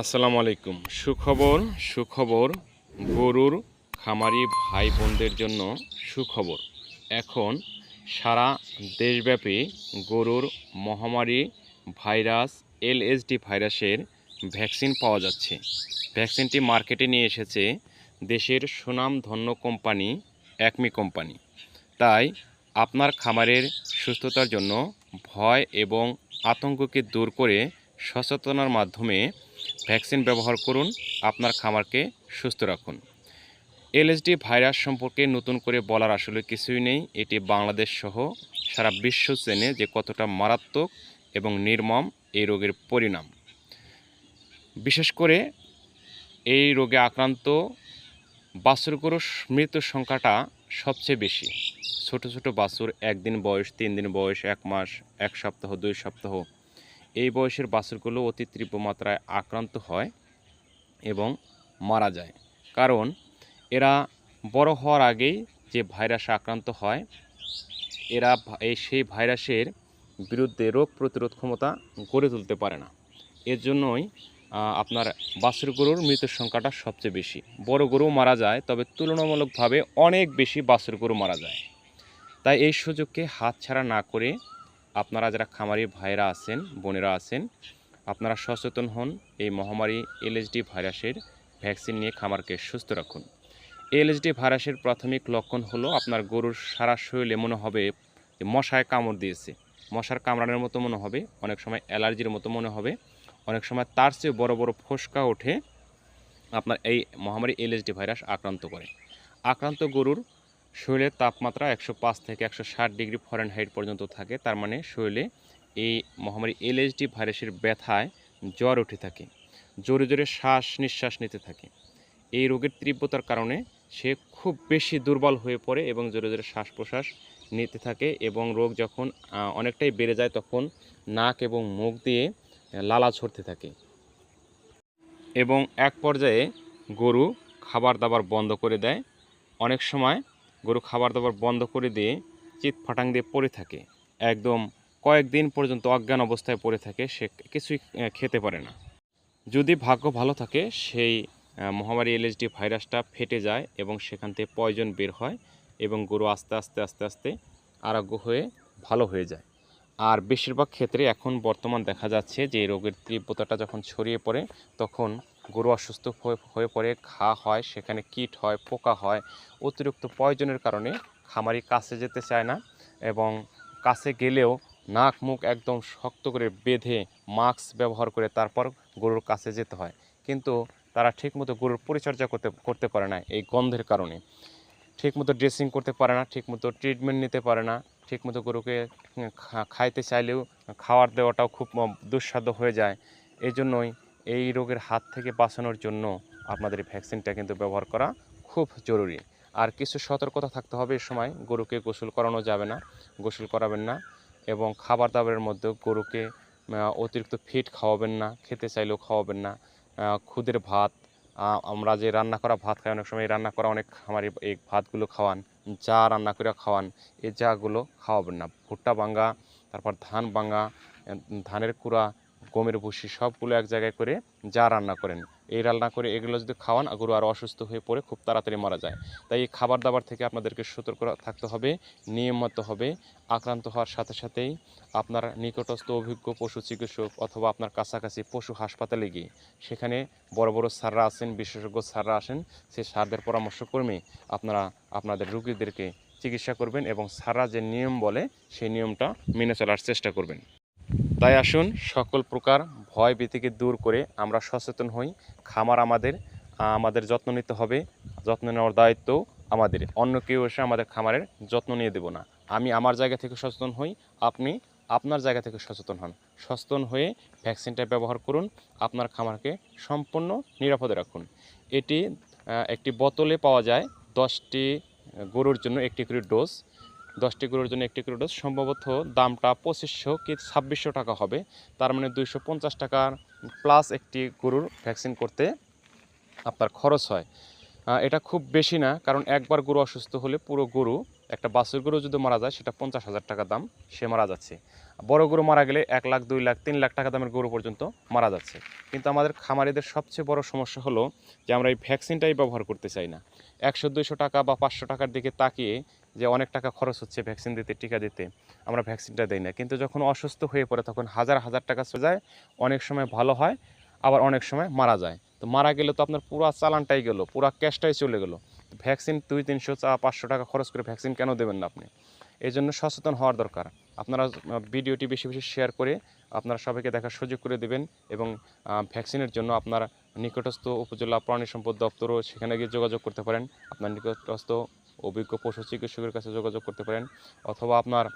আসসালামু আলাইকুম। সুখবর সুখবর, গরুর, খামারি ভাই বোনদের জন্য সুখবর। এখন সারা দেশব্যাপী গরুর মহামারী ভাইরাস, এলএসডি ভাইরাসের ভ্যাকসিন পাওয়া যাচ্ছে। ভ্যাকসিনটি মার্কেটে নিয়ে এসেছে দেশের সুনামধন্য কোম্পানি একমি কোম্পানি। তাই আপনার খামারের সুস্থতার জন্য ভয় এবং আতঙ্ককে দূর করে সচেতনার মাধ্যমে ভ্যাকসিন ব্যবহার করুন, আপনার খামারকে সুস্থ রাখুন। এলএসডি ভাইরাস সম্পর্কে নতুন করে বলার আসলে কিছুই নেই। এটি বাংলাদেশ সহ সারা বিশ্ব চেনে যে কতটা মারাত্মক এবং নির্মম এই রোগের পরিণাম। বিশেষ করে এই রোগে আক্রান্ত বাছুরগুলোর মৃত্যুর সংখ্যাটা সবচেয়ে বেশি। ছোট ছোট বাছুর একদিন বয়স, তিন দিন বয়স, এক মাস, এক সপ্তাহ, দুই সপ্তাহ এই বয়সের বাছুরগুলো অতি তীব্র মাত্রায় আক্রান্ত হয় এবং মারা যায়। কারণ এরা বড় হওয়ার আগেই যে ভাইরাসে আক্রান্ত হয়, এরা এই সেই ভাইরাসের বিরুদ্ধে রোগ প্রতিরোধ ক্ষমতা গড়ে তুলতে পারে না। এর জন্যই আপনার বাছুর গরুর মৃত্যুর সংখ্যাটা সবচেয়ে বেশি। বড় গরু মারা যায়, তবে তুলনামূলকভাবে অনেক বেশি বাছুর গরু মারা যায়। তাই এই সুযোগকে হাতছাড়া না করে আপনারা যারা খামারি ভাইরা আছেন, বোনেরা আছেন, আপনারা সচেতন হন এই মহামারী এলএসডি ভাইরাসের ভ্যাকসিন নিয়ে খামারকে সুস্থ রাখুন। এলএসডি ভাইরাসের প্রাথমিক লক্ষণ হলো আপনার গরুর সারা শরীরে মনে হবে যে মশায় কামড় দিয়েছে। মশার কামড়ানোর মতো মনে হবে, অনেক সময় অ্যালার্জির মতো মনে হবে, অনেক সময় তার চেয়ে বড় বড় ফোসকা ওঠে আপনার এই মহামারী এলএসডি ভাইরাস আক্রান্ত করে। আক্রান্ত গরুর শরীরের তাপমাত্রা একশো পাঁচ থেকে একশো ষাট ডিগ্রি ফরেনহাইট পর্যন্ত থাকে। তার মানে শরীরে এই মহামারী এলএসডি ভাইরাসের ব্যথায় জ্বর উঠে থাকে, জোরে জোরে শ্বাস নিঃশ্বাস নিতে থাকে। এই রোগের তীব্রতার কারণে সে খুব বেশি দুর্বল হয়ে পড়ে এবং জোরে জোরে শ্বাস প্রশ্বাস নিতে থাকে এবং রোগ যখন অনেকটাই বেড়ে যায় তখন নাক এবং মুখ দিয়ে লালা ছড়তে থাকে। এবং এক পর্যায়ে গরু খাবার দাবার বন্ধ করে দেয়। অনেক সময় গরু খাবার দাবার বন্ধ করে দিয়ে চিৎ ফাটাং দিয়ে পড়ে থাকে। একদম কয়েকদিন পর্যন্ত অজ্ঞান অবস্থায় পড়ে থাকে, সে কিছুই খেতে পারে না। যদি ভাগ্য ভালো থাকে, সেই মহামারী এলএসডি ভাইরাসটা ফেটে যায় এবং সেখান থেকে পয়জন বের হয় এবং গরু আস্তে আস্তে আস্তে আস্তে আরোগ্য হয়ে ভালো হয়ে যায়। আর বেশিরভাগ ক্ষেত্রে এখন বর্তমান দেখা যাচ্ছে যে, রোগের তীব্রতাটা যখন ছড়িয়ে পড়ে, তখন গরু অসুস্থ হয়ে- পড়ে, ঘা হয়, সেখানে কীট হয়, পোকা হয়, অতিরিক্ত পয়জনের কারণে খামারি কাছে যেতে চায় না এবং কাছে গেলেও নাক মুখ একদম শক্ত করে বেঁধে মাস্ক ব্যবহার করে তারপর গরুর কাছে যেতে হয়। কিন্তু তারা ঠিকমতো গরুর পরিচর্যা করতে করতে পারে না এই গন্ধের কারণে। ঠিকমতো ড্রেসিং করতে পারে না, ঠিকমতো ট্রিটমেন্ট নিতে পারে না, ঠিকমতো গরুকে খাইতে চাইলেও খাওয়ার দেওয়াটাও খুব দুঃসাধ্য হয়ে যায়। এই জন্যই এই রোগের হাত থেকে বাঁচানোর জন্য আপনাদের ভ্যাকসিনটা কিন্তু ব্যবহার করা খুব জরুরি। আর কিছু সতর্কতা থাকতে হবে এই সময়। গরুকে গোসল করানো যাবে না, গোসল করাবেন না এবং খাবার দাবারের মধ্যেও গরুকে অতিরিক্ত ফিট খাওয়াবেন না, খেতে চাইলেও খাওয়াবেন না। খুদের ভাত আমরা যে রান্না করা ভাত খাই, অনেক সময় রান্না করা অনেক আমার এই ভাতগুলো খাওয়ান, যা রান্না করে খাওয়ান এই যাগুলো খাওয়াবেন না। ভুট্টা ভাঙ্গা, তারপর ধান ভাঙ্গা ধানের কুড়া গমের ভুসি সবগুলো এক জায়গায় করে যা রান্না করেন। এই রান্না করে এগুলো যদি খাওয়ান, গরু আরও অসুস্থ হয়ে পড়ে খুব তাড়াতাড়ি মারা যায়। তাই এই খাবার দাবার থেকে আপনাদেরকে সতর্ক থাকতে হবে, নিয়মিত হবে। আক্রান্ত হওয়ার সাথে সাথেই আপনার নিকটস্থ অভিজ্ঞ পশু চিকিৎসক অথবা আপনার কাছাকাছি পশু হাসপাতালে গিয়ে সেখানে বড় বড় স্যাররা আছেন, বিশেষজ্ঞ স্যাররা আসেন সেই স্যারদের পরামর্শ ক্রমে আপনারা আপনাদের রুগীদেরকে চিকিৎসা করবেন এবং স্যাররা যে নিয়ম বলে সেই নিয়মটা মেনে চলার চেষ্টা করবেন। তাই আসুন সকল প্রকার ভয় ভীতিকে দূর করে আমরা সচেতন হই। খামার আমাদের আমাদের যত্ন নিতে হবে, যত্ন নেওয়ার দায়িত্ব আমাদের। অন্য কেউ এসে আমাদের খামারের যত্ন নিয়ে দেব না। আমি আমার জায়গা থেকে সচেতন হই, আপনি আপনার জায়গা থেকে সচেতন হন। সচেতন হয়ে ভ্যাকসিনটা ব্যবহার করুন, আপনার খামারকে সম্পূর্ণ নিরাপদে রাখুন। এটি একটি বোতলে পাওয়া যায় দশটি গরুর জন্য একটি করে ডোজ। দশটি গরুর জন্য একটি করে ডোজ সম্ভবত দামটা পঁচিশশো কি ছাব্বিশশো টাকা হবে। তার মানে দুইশো পঞ্চাশ টাকার প্লাস একটি গরুর ভ্যাকসিন করতে আপনার খরচ হয়। এটা খুব বেশি না, কারণ একবার গরু অসুস্থ হলে পুরো গরু, একটা বাছুর গরু যদি মারা যায়, সেটা পঞ্চাশ হাজার টাকা দাম সে মারা যাচ্ছে। বড় গরু মারা গেলে এক লাখ, দুই লাখ, তিন লাখ টাকা দামের গরু পর্যন্ত মারা যাচ্ছে। কিন্তু আমাদের খামারিদের সবচেয়ে বড় সমস্যা হলো যে আমরা এই ভ্যাকসিনটাই ব্যবহার করতে চাই না। একশো, দুইশো টাকা বা পাঁচশো টাকার দিকে তাকিয়ে যে অনেক টাকা খরচ হচ্ছে ভ্যাকসিন দিতে, টিকা দিতে, আমরা ভ্যাকসিনটা দিই না। কিন্তু যখন অসুস্থ হয়ে পড়ে, তখন হাজার হাজার টাকা চলে যায়, অনেক সময় ভালো হয়, আবার অনেক সময় মারা যায়। তো মারা গেলে তো আপনার পুরো চালানটাই গেলো, পুরো ক্যাশটাই চলে গেলো। ভ্যাকসিন দুই, তিনশো চা, পাঁচশো টাকা খরচ করে ভ্যাকসিন কেন দেবেন না আপনি? এই জন্য সচেতন হওয়ার দরকার। আপনারা ভিডিওটি বেশি বেশি শেয়ার করে আপনারা সবাইকে দেখার সুযোগ করে দেবেন এবং ভ্যাকসিনের জন্য আপনার নিকটস্থ উপজেলা প্রাণী সম্পদ দপ্তরও সেখানে গিয়ে যোগাযোগ করতে পারেন। আপনার নিকটস্থ অভিজ্ঞ পশু চিকিৎসকের কাছে যোগাযোগ করতে পারেন অথবা আপনার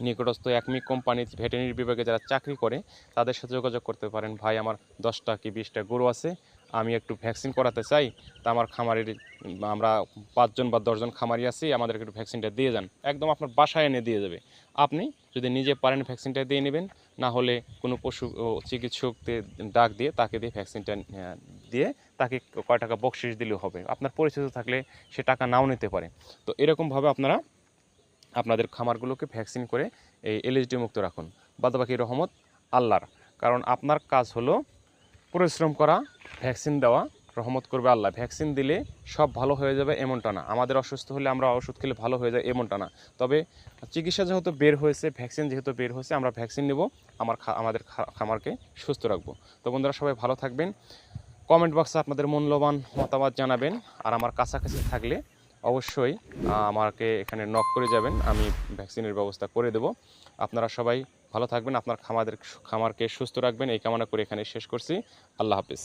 নিকটস্থ একমি কোম্পানি ভেটেরিনারি বিভাগে যারা চাকরি করে, তাদের সাথে যোগাযোগ করতে পারেন। ভাই, আমার দশটা কি বিশটা গরু আছে? আমি একটু ভ্যাকসিন করাতে চাই তা আমার খামারের আমরা পাঁচজন বা দশজন খামারি আছি আমাদেরকে একটু ভ্যাকসিনটা দিয়ে যান। একদম আপনার বাসায় এনে দিয়ে যাবে। আপনি যদি নিজে পারেন ভ্যাকসিনটা দিয়ে নেবেন না হলে কোনো পশু ও, চিকিৎসককে ডাক দিয়ে তাকে দিয়ে ভ্যাকসিনটা দিয়ে তাকে কয় টাকা বকশিস দিলেও হবে। আপনার পরিচিত থাকলে সে টাকা নাও নিতে পারে। তো এরকমভাবে আপনারা আপনাদের খামারগুলোকে ভ্যাকসিন করে এই এলএসডি মুক্ত রাখুন। বাদবাকি রহমত আল্লাহর। কারণ আপনার কাজ হলো পরিশ্রম করা, ভ্যাকসিন দেওয়া, রহমত করবে আল্লাহ। ভ্যাকসিন দিলে সব ভালো হয়ে যাবে এমনটা না। আমাদের অসুস্থ হলে আমরা ওষুধ খেলে ভালো হয়ে যায় এমনটা না। তবে চিকিৎসা যেহেতু বের হয়েছে, ভ্যাকসিন যেহেতু বের হয়েছে, আমরা ভ্যাকসিন নেব, আমার আমাদের খামারকে সুস্থ রাখব। তো বন্ধুরা, সবাই ভালো থাকবেন। কমেন্ট বক্সে আপনাদের মূল্যবান মতামত জানাবেন। আর আমার কাছাকাছি থাকলে অবশ্যই আমাকে এখানে নক করে যাবেন। আমি ভ্যাকসিনের ব্যবস্থা করে দেব। আপনারা সবাই ভালো থাকবেন, আপনার খামাদের খামারকে সুস্থ রাখবেন। এই কামনা করে এখানে শেষ করছি। আল্লাহ হাফিজ।